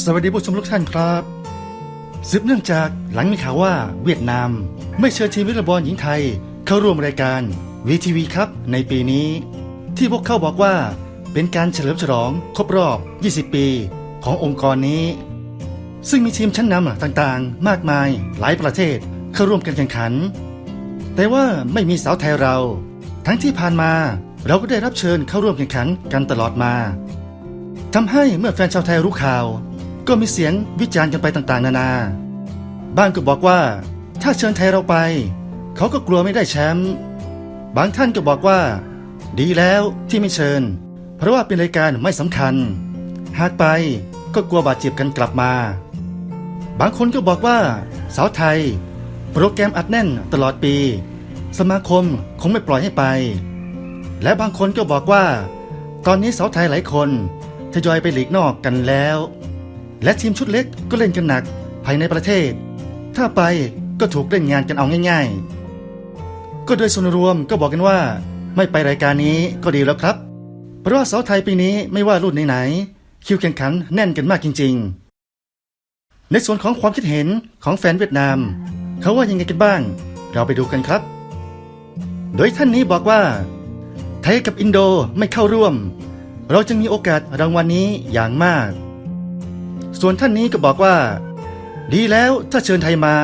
สวัสดีผู้ชมทุกท่านครับสืบเนื่องจากหลังมีข่าวว่าเวียดนาม ไม่เชิญทีมวอลเลย์บอลหญิงไทย เข้าร่วมรายการวีทีวีครับในปีนี้ ที่พวกเขาบอกว่าเป็นการเฉลิมฉลองครบรอบ 20 ปี ขององค์กรนี้ ซึ่งมีทีมชั้นนำต่างๆ มากมายหลายประเทศเข้าร่วมกันแข่งขัน แต่ว่าไม่มีสาวไทยเรา ทั้งที่ผ่านมาเราก็ได้รับเชิญเข้าร่วมแข่งขันกันตลอดมาทำให้เมื่อแฟนชาวไทยรู้ข่าว ก็มีเสียงวิจารณ์กันไปต่างๆ นานา บ้างก็บอกว่า ถ้าเชิญไทยเราไป เขาก็กลัวไม่ได้แชมป์บางท่านก็บอกว่า ดีแล้วที่ไม่เชิญ เพราะว่าเป็นรายการไม่สำคัญ หากไปก็กลัวบาดเจ็บกันกลับมา บางคนก็บอกว่า สาวไทย โปรแกรมอัดแน่นตลอดปี สมาคมคงไม่ปล่อยให้ไป และบางคนก็บอกว่า ตอนนี้สาวไทยหลายคนทยอยไปหลีกนอกกันแล้ว และทีมชุดเล็กก็เล่นกันหนักภายในประเทศ ถ้าไปก็ถูกเล่นงานกันเอาง่าย ๆ ก็โดยส่วนรวมก็บอกกันว่า ไม่ไปรายการนี้ก็ดีแล้วครับ เพราะว่าสาวไทยปีนี้ไม่ว่ารุ่นไหนๆคิวแข่งขันแน่นกันมากจริง ๆ ในส่วนของความคิดเห็นของแฟนเวียดนาม เขาว่ายังไงกันบ้าง เราไปดูกันครับ โดยท่านนี้บอกว่า ไทยกับอินโดไม่เข้าร่วม เราจึงมีโอกาสรางวัลนนี้อย่างมาก ส่วนท่านนี้ก็บอกว่า ดีแล้วถ้าเชิญไทยมา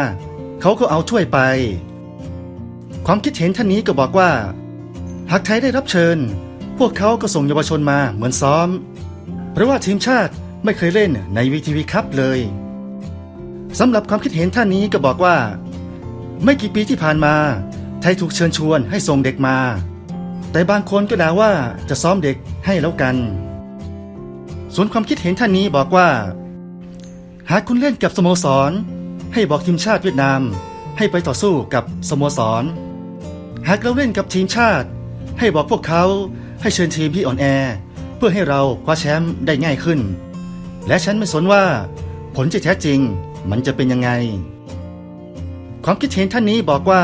เขาก็เอาถ้วยไป ความคิดเห็นท่านนี้ก็บอกว่า หากไทยได้รับเชิญ พวกเขาก็ส่งเยาวชนมาเหมือนซ้อม เพราะว่าทีมชาติไม่เคยเล่นในวีทีวีคัพเลยสำหรับความคิดเห็นท่านนี้ก็บอกว่า ไม่กี่ปีที่ผ่านมา ไทยถูกเชิญชวนให้ส่งเด็กมา แต่บางคนก็ด่าว่าจะซ้อมเด็กให้แล้วกัน ส่วนความคิดเห็นท่านนี้บอกว่า หากคุณเล่นกับสโมสร ให้บอกทีมชาติเวียดนาม ให้ไปต่อสู้กับสโมสร หากเราเล่นกับทีมชาติ ให้บอกพวกเขาให้เชิญทีมที่อ่อนแอ เพื่อให้เราคว้าแชมป์ได้ง่ายขึ้น และฉันไม่สนว่า ผลที่แท้จริงมันจะเป็นยังไง ความคิดเห็นท่านนี้บอกว่า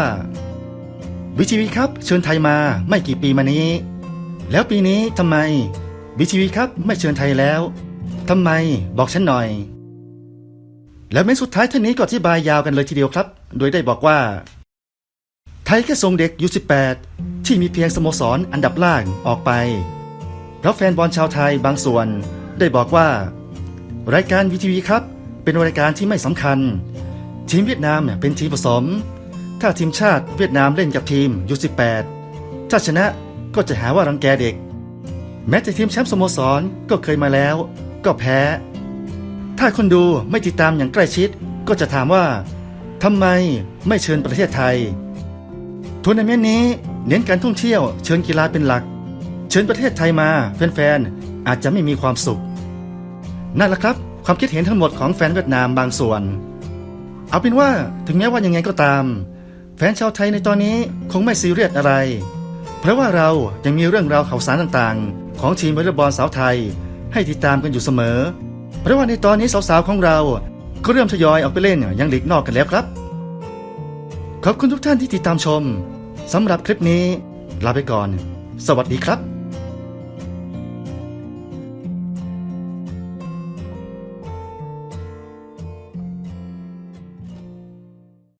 วิทีวีครับเชิญไทยมาไม่กี่ปีมานี้ แล้วปีนี้ทำไมวิทีวีครับไม่เชิญไทยแล้วทำไมบอกฉันหน่อย แล้วเม้นสุดท้ายท่านนี้ก็อธิบายยาวกันเลยทีเดียวครับ โดยได้บอกว่า ไทยแค่ส่งเด็กยู18 ที่มีเพียงสโมสรอันดับล่างออกไป เพราะแฟนบอลชาวไทยบางส่วนได้บอกว่า รายการวีทีวีครับ เป็นรายการที่ไม่สำคัญ ทีมเวียดนามเนี่ยเป็นทีมผสม ถ้าทีมชาติเวียดนามเล่นกับทีมยู18ถ้าชนะก็จะหาว่ารังแกเด็ก แม้แต่ทีมแชมป์สโมสรก็เคยมาแล้ว ก็แพ้ ถ้าคนดูไม่ติดตามอย่างใกล้ชิด ก็จะถามว่าทำไมไม่เชิญประเทศไทยทัวร์นาเมนต์นี้เน้นการท่องเที่ยวเชิญกีฬาเป็นหลัก เชิญประเทศไทยมาแฟนๆอาจจะไม่มีความสุข นั่นแหละครับ ความคิดเห็นทั้งหมดของแฟนเวียดนามบางส่วน เอาเป็นว่าถึงแม้ว่ายังไงก็ตาม แฟนชาวไทยในตอนนี้คงไม่ซีเรียสอะไร เพราะว่าเรายังมีเรื่องราวข่าวสารต่างๆ ของทีมวอลเลย์บอลสาวไทย ให้ติดตามกันอยู่เสมอ เพราะว่าในตอนนี้สาวๆของเราก็เริ่มทยอยออกไปเล่นยังหลีกนอกกันแล้วครับ ขอบคุณทุกท่านที่ติดตามชมสำหรับคลิปนี้ลาไปก่อน สวัสดีครับ